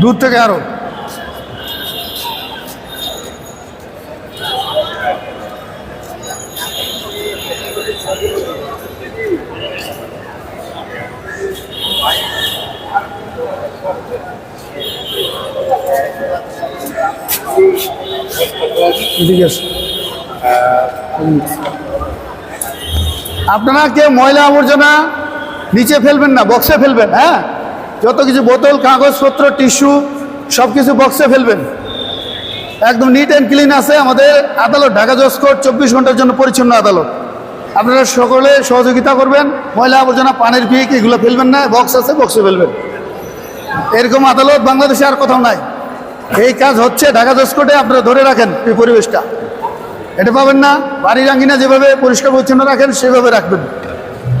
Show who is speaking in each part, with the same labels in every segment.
Speaker 1: দূর থেকে আরও। আপনারা কেউ ময়লা আবর্জনা নিচে ফেলবেন না বক্সে ফেলবেন হ্যাঁ যত কিছু বোতল কাগজপত্র টিস্যু, সব কিছু বক্সে ফেলবেন। একদম নিট অ্যান্ড ক্লিন আছে আমাদের আদালত, ঢাকা জজ কোর্ট, চব্বিশ ঘণ্টার জন্য পরিচ্ছন্ন আদালত। আপনারা সকলে সহযোগিতা করবেন, ময়লা আবর্জনা, পানির পিক, এগুলো ফেলবেন না বক্স আছে বক্সে ফেলবেন। এরকম আদালত বাংলাদেশে আর কোথাও নাই। এই কাজ হচ্ছে ঢাকা জজ কোর্টে আপনারা ধরে রাখেন এই পরিবেশটা। এটা পাবেন না, বাড়ির আঙ্গিনা যেভাবে পরিষ্কার পরিচ্ছন্ন রাখেন, সেভাবে রাখবেন।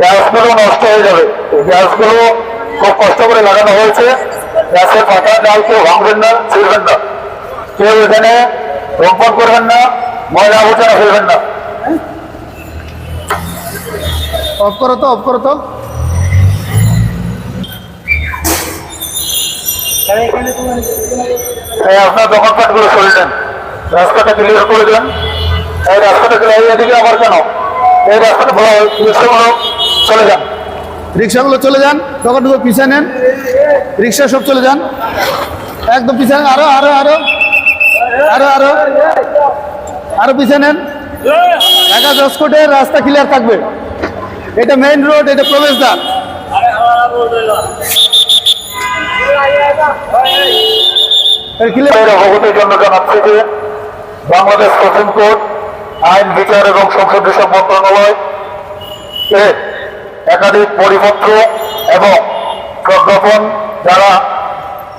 Speaker 2: গ্যাসগুলো নষ্ট হয়ে যাবে। গ্যাসগুলো খুব কষ্ট করে লাগানো হয়েছে। গ্যাসের পাতা ডাল কেউ ভাঙবেন না ছিঁড়বেন না। কেউ এখানে ধূমপান করবেন না ময়লা আবর্জনা ফেলবেন না।
Speaker 1: অফ করো তো অফ করো তো।
Speaker 2: আপনার দোকানপাটগুলো সরিয়ে দেন। রাস্তাটা ক্লিয়ার করে দেন। এই রাস্তাটা ক্লিয়ার এদিকে আবার কেন? এই রাস্তাটা ভালো চলে যান।
Speaker 1: রিক্সাগুলো চলে যান দোকানগুলো পিছিয়ে নেন। রিক্সা সব চলে যান। একদম পিছিয়ে নেন। আরও আরও আরও। আরও আরও। আরও পিছিয়ে নেন। ঢাকা জসকোটের রাস্তা ক্লিয়ার থাকবে। এটা মেইন রোড এটা প্রবেশদ্বার।
Speaker 2: অবগতির জন্য জানাচ্ছি যে বাংলাদেশ সুপ্রিম কোর্ট আইন বিচার এবং সংসদীয় মন্ত্রণালয় এর একাধিক পরিপত্র এবং প্রজ্ঞাপন যারা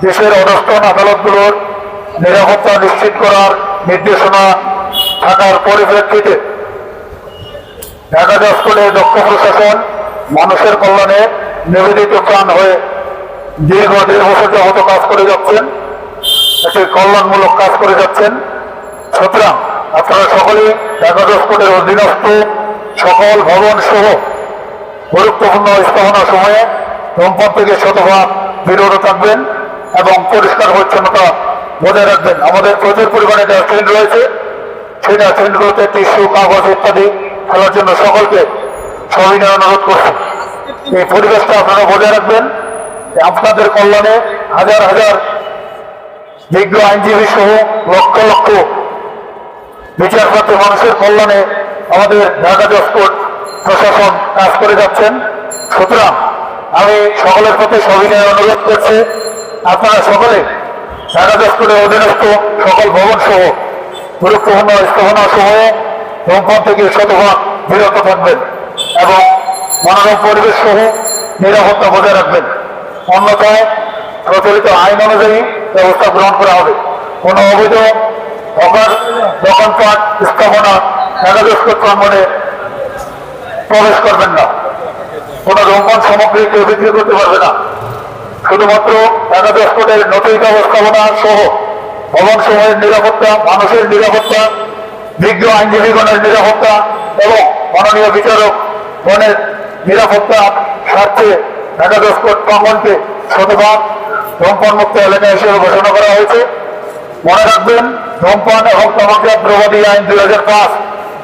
Speaker 2: দেশের অধস্তন আদালতগুলোর নিরাপত্তা নিশ্চিত করার নির্দেশনা থাকার পরিপ্রেক্ষিতে ঢাকা জজ দক্ষ প্রশাসন মানুষের কল্যাণে নিবেদিত প্রাণ হয়ে দীর্ঘ দেড় বছর যাবত কাজ করে যাচ্ছেন, একটি কল্যাণমূলক কাজ করে যাচ্ছেন। সুতরাং আপনারা সকলেই ঢাকা জজ কোর্টের অধীনস্থ সকল ভবন সহ গুরুত্বপূর্ণ স্থাপনা সময়ে ধূমপান থেকে শতভাগ বিরত থাকবেন এবং পরিষ্কার পরিচ্ছন্নতা বজায় রাখবেন। আমাদের প্রচুর পরিমাণে ডাস্টবিন রয়েছে সেই ডাস্টবিনগুলোতে টিস্যু, কাগজ ইত্যাদি ফেলার জন্য সকলকে সবিনয় অনুরোধ করছি। এই পরিবেশটা আপনারা বজায় রাখবেন। আপনাদের কল্যাণে হাজার হাজার বিজ্ঞ আইনজীবী সহ লক্ষ লক্ষ বিচারপতি মানুষের কল্যাণে আমাদের ঢাকা জজ কোর্ট প্রশাসন কাজ করে যাচ্ছেন। সুতরাং আমি সকলের প্রতি সবিনয় অনুরোধ করছি, আপনারা সকলে ঢাকা কোর্টের অধীনস্থ সকল ভবন সহ গুরুত্বপূর্ণ স্থাপনা সময়ে ধূমপান থেকে শতভাগ বিরত থাকবেন এবং মনোরম পরিবেশ সহ নিরাপত্তা বজায় রাখবেন। অন্যথায় প্রচলিত আইন অনুযায়ী ব্যবস্থা গ্রহণ করা হবে। কোনো অবৈধ দোকান দোকানপাট স্থাপনা একাদশ প্রাঙ্গনে প্রবেশ করবেন না। কোনো ধূমপান সামগ্রী কেউ বিক্রি করতে পারবে না। শুধুমাত্র একাদশ কোটের নতুন ব্যবস্থাপনা সহ ভবন সমূহের নিরাপত্তা, মানুষের নিরাপত্তা, বিজ্ঞ আইনজীবীগণের নিরাপত্তা এবং মাননীয় বিচারক গণের নিরাপত্তা স্বার্থে একাদশ কোট প্রাঙ্গনকে শতভাগ ধূমপান মুক্ত এলাকা হিসেবে ঘোষণা করা হয়েছে। মনে রাখবেন ধূমপান এবং তামাকজাত দ্রব্যাদি আইন দুই হাজার পাঁচ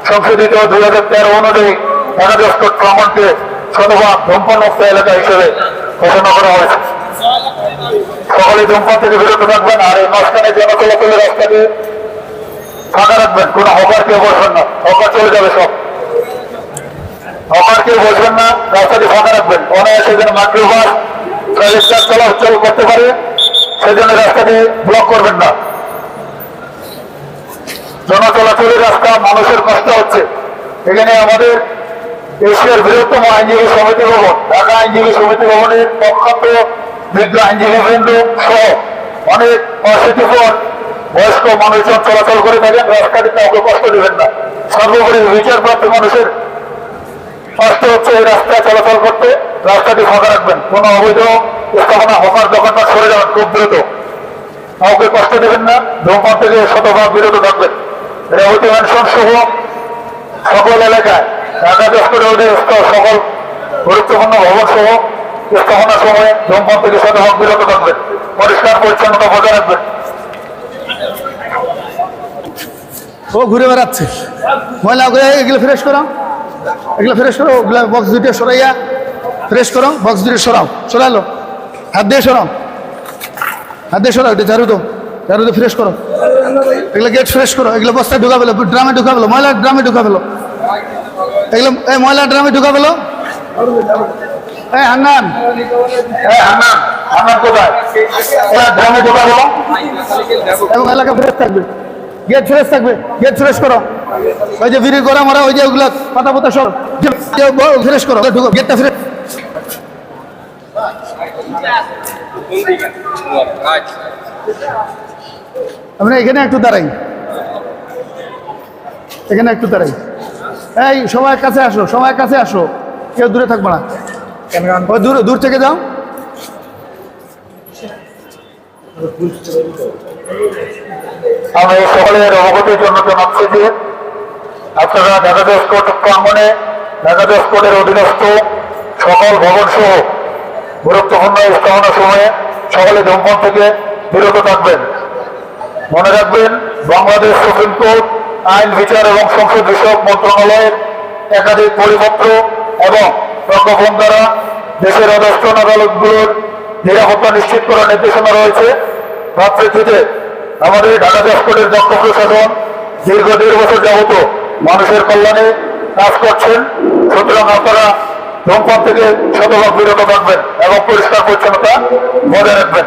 Speaker 2: সংশোধিত দুই হাজার তেরো অনুযায়ী কোট প্রাঙ্গনকে শতভাগ ধূমপান এলাকা হিসেবে ঘোষণা করা হয়েছে। সকলে ধূমপান থেকে বিরত থাকবেন আর এই মাঝখানে জনচলাচলের রাস্তাকে ফাঁকা রাখবেন। কোনো হকার কেউ বসবেন না। হকার চলে যাবে সব। হকার বসবেন না রাস্তাটি ফাঁকা রাখবেন। অনায়াসে যেন মাইক্রোবাস প্রাইভেট চলাচল করতে পারে, সেজন্য রাস্তাটি ব্লক করবেন না। জনচলাচলের রাস্তা মানুষের কষ্ট হচ্ছে। এখানে আমাদের এশিয়ার বৃহত্তম আইনজীবী সমিতি ভবন, ঢাকা আইনজীবী সমিতি ভবনের প্রখ্যাত বিজ্ঞ আইনজীবী বৃন্দ সহ অনেক অশীতিপর বয়স্ক মানুষজন চলাচল করে থাকেন। রাস্তাটি কাউকে কষ্ট দেবেন না। সর্বোপরি বিচারপ্রাপ্ত মানুষের কষ্ট হচ্ছে এই রাস্তায় চলাচল করতে। রাস্তাটি ফাঁকা রাখবেন। কোনো অবৈধ স্থাপনা, হকার দোকানটা সরে যাবেন খুব দ্রুত। কাউকে কষ্ট দেবেন না। ধূমপান থেকে শতভাগ বিরত থাকবেন। রেবতী ম্যানশন সহ সকল এলাকায় ঢাকা দপ্তরের অধীনস্থ সকল গুরুত্বপূর্ণ ভবন সহ স্থাপনা সময়ে ধূমপান থেকে শতভাগ বিরত থাকবেন পরিষ্কার পরিচ্ছন্নতা বজায় রাখবেন
Speaker 1: ও ঘুরে বেড়াচ্ছে। ময়লা করে এগুলো ফ্রেশ করো এগুলো ফ্রেশ করো ওগুলো বক্স দুটো সরাইয়া ফ্রেশ করো বক্স দুটো সরাও। সরালো। হাত দিয়ে সরাও। হাত দিয়ে সরাও, এটা ঝাড়ু তো ঝাড়ু দিয়ে ফ্রেশ করো। এগুলো গেট ফ্রেশ করো, এগুলো বস্তায় ঢুকা পেল ড্রামে ঢুকা পেল ময়লা ড্রামে ঢুকা পেল এগুলো এই ময়লা ড্রামে ঢুকা পেল? এই হান্নান।
Speaker 2: হ্যাঁ হান্নান হান্নান কোথায়? গ্রামে ঢোকা হলো
Speaker 1: এবং এলাকা ফ্রেশ থাকবে। গেট ফ্রেশ থাকবে। গেট ফ্রেশ করো। ওই যে বিড়ি করা মারা ওই যে ওগুলো পাতা পাতা সব ফ্রেশ করো। ঢুকো গেটটা ফ্রেশ আমরা এখানে একটু দাঁড়াই। এখানে একটু দাঁড়াই। এই সবাই কাছে আসো সবাই কাছে আসো। কেউ দূরে থাকবে না। ওই দূর দূর থেকে যাও।
Speaker 2: আমি সকলের অবগতির জন্য জানাচ্ছি যে আপনারা ঢাকা কোর্ট প্রাঙ্গনে ঢাকা কোর্টের অধীনস্থ সকল ভবন সহ গুরুত্বপূর্ণ স্থাপনা সময়ে সকলে ধূমপান থেকে বিরত থাকবেন। মনে রাখবেন বাংলাদেশ সুপ্রিম কোর্ট আইন, বিচার এবং সংসদ বিষয়ক মন্ত্রণালয়ের একাধিক পরিপত্র এবং প্রজ্ঞাপন দ্বারা দেশের অধস্তন আদালতগুলোর নিরাপত্তা নিশ্চিত করার নির্দেশনা রয়েছে। তার প্রেক্ষিতে আমাদের ঢাকা কোর্টের দক্ষ প্রশাসন দীর্ঘ দেড় বছর যাবত মানুষের কল্যাণে কাজ করছেন। সুতরাং আপনারা ধূমপান থেকে শতভাগ বিরত থাকবেন এবং পরিষ্কার পরিচ্ছন্নতা বজায় রাখবেন।